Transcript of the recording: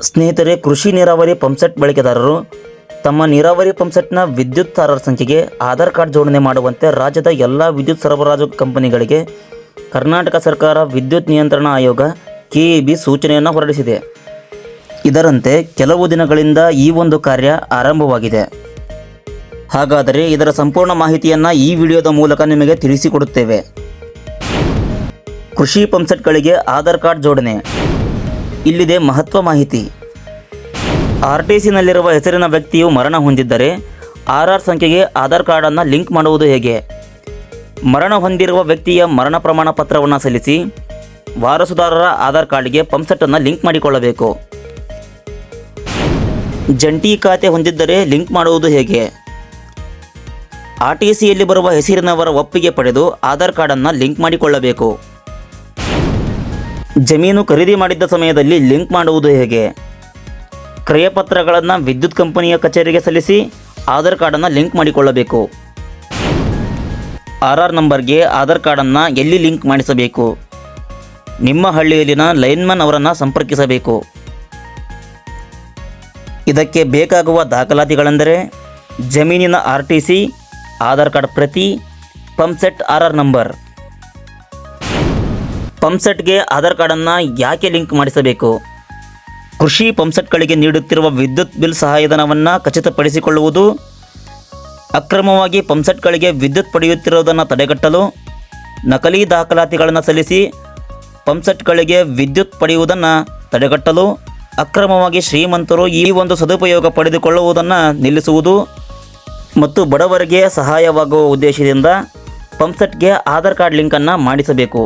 ಸ್ನೇಹಿತರೆ, ಕೃಷಿ ನೀರಾವರಿ ಪಂಪ್ಸೆಟ್ ಬಳಕೆದಾರರು ತಮ್ಮ ನೀರಾವರಿ ಪಂಪ್ಸೆಟ್ನ ವಿದ್ಯುತ್ತಾರರ ಸಂಖ್ಯೆಗೆ ಆಧಾರ್ ಕಾರ್ಡ್ ಜೋಡಣೆ ಮಾಡುವಂತೆ ರಾಜ್ಯದ ಎಲ್ಲ ವಿದ್ಯುತ್ ಸರಬರಾಜು ಕಂಪನಿಗಳಿಗೆ ಕರ್ನಾಟಕ ಸರ್ಕಾರ ವಿದ್ಯುತ್ ನಿಯಂತ್ರಣ ಆಯೋಗ ಕೆಇಬಿ ಸೂಚನೆಯನ್ನು ಹೊರಡಿಸಿದೆ. ಇದರಂತೆ ಕೆಲವು ದಿನಗಳಿಂದ ಈ ಒಂದು ಕಾರ್ಯ ಆರಂಭವಾಗಿದೆ. ಹಾಗಾದರೆ ಇದರ ಸಂಪೂರ್ಣ ಮಾಹಿತಿಯನ್ನು ಈ ವಿಡಿಯೋದ ಮೂಲಕ ನಿಮಗೆ ತಿಳಿಸಿಕೊಡುತ್ತೇವೆ. ಕೃಷಿ ಪಂಪ್ಸೆಟ್ಗಳಿಗೆ ಆಧಾರ್ ಕಾರ್ಡ್ ಜೋಡಣೆ. ಇಲ್ಲಿದೆ ಮಹತ್ವ ಮಾಹಿತಿ. ಆರ್ ಟಿ ಸಿನಲ್ಲಿರುವ ಹೆಸರಿನ ವ್ಯಕ್ತಿಯು ಮರಣ ಹೊಂದಿದ್ದರೆ ಆರ್ ಆರ್ ಸಂಖ್ಯೆಗೆ ಆಧಾರ್ ಕಾರ್ಡನ್ನು ಲಿಂಕ್ ಮಾಡುವುದು ಹೇಗೆ? ಮರಣ ಹೊಂದಿರುವ ವ್ಯಕ್ತಿಯ ಮರಣ ಪ್ರಮಾಣ ಪತ್ರವನ್ನು ಸಲ್ಲಿಸಿ ವಾರಸುದಾರರ ಆಧಾರ್ ಕಾರ್ಡ್ಗೆ ಪಂಪ್ಸೆಟ್ಟನ್ನು ಲಿಂಕ್ ಮಾಡಿಕೊಳ್ಳಬೇಕು. ಜಂಟಿ ಖಾತೆ ಹೊಂದಿದ್ದರೆ ಲಿಂಕ್ ಮಾಡುವುದು ಹೇಗೆ? ಆರ್ ಟಿ ಸಿಯಲ್ಲಿ ಬರುವ ಹೆಸರಿನವರ ಒಪ್ಪಿಗೆ ಪಡೆದು ಆಧಾರ್ ಕಾರ್ಡನ್ನು ಲಿಂಕ್ ಮಾಡಿಕೊಳ್ಳಬೇಕು. ಜಮೀನು ಖರೀದಿ ಮಾಡಿದ್ದ ಸಮಯದಲ್ಲಿ ಲಿಂಕ್ ಮಾಡುವುದು ಹೇಗೆ? ಕ್ರಯಪತ್ರಗಳನ್ನು ವಿದ್ಯುತ್ ಕಂಪನಿಯ ಕಚೇರಿಗೆ ಸಲ್ಲಿಸಿ ಆಧಾರ್ ಕಾರ್ಡನ್ನು ಲಿಂಕ್ ಮಾಡಿಕೊಳ್ಳಬೇಕು. ಆರ್ ಆರ್ ನಂಬರ್ಗೆ ಆಧಾರ್ ಕಾರ್ಡನ್ನು ಎಲ್ಲಿ ಲಿಂಕ್ ಮಾಡಿಸಬೇಕು? ನಿಮ್ಮ ಹಳ್ಳಿಯಲ್ಲಿನ ಲೈನ್ಮನ್ ಅವರನ್ನು ಸಂಪರ್ಕಿಸಬೇಕು. ಇದಕ್ಕೆ ಬೇಕಾಗುವ ದಾಖಲಾತಿಗಳೆಂದರೆ ಜಮೀನಿನ R T C Aadhaar card ಪ್ರತಿ, pump set R R number. ಪಂಪ್ಸೆಟ್ಗೆ Aadhaar ಕಾರ್ಡನ್ನು ಯಾಕೆ ಲಿಂಕ್ ಮಾಡಿಸಬೇಕು? ಕೃಷಿ ಪಂಪ್ಸೆಟ್ಗಳಿಗೆ ನೀಡುತ್ತಿರುವ ವಿದ್ಯುತ್ ಬಿಲ್ ಸಹಾಯಧನವನ್ನು ಖಚಿತಪಡಿಸಿಕೊಳ್ಳುವುದು, ಅಕ್ರಮವಾಗಿ ಪಂಪ್ಸೆಟ್ಗಳಿಗೆ ವಿದ್ಯುತ್ ಪಡೆಯುತ್ತಿರುವುದನ್ನು ತಡೆಗಟ್ಟಲು, ನಕಲಿ ದಾಖಲಾತಿಗಳನ್ನು ಸಲ್ಲಿಸಿ ಪಂಪ್ಸೆಟ್ಗಳಿಗೆ ವಿದ್ಯುತ್ ಪಡೆಯುವುದನ್ನು ತಡೆಗಟ್ಟಲು, ಅಕ್ರಮವಾಗಿ ಶ್ರೀಮಂತರು ಈ ಒಂದು ಸದುಪಯೋಗ ಪಡೆದುಕೊಳ್ಳುವುದನ್ನು ನಿಲ್ಲಿಸುವುದು ಮತ್ತು ಬಡವರಿಗೆ ಸಹಾಯವಾಗುವ ಉದ್ದೇಶದಿಂದ ಪಂಪ್ಸೆಟ್ಗೆ ಆಧಾರ್ ಕಾರ್ಡ್ ಲಿಂಕನ್ನು ಮಾಡಿಸಬೇಕು.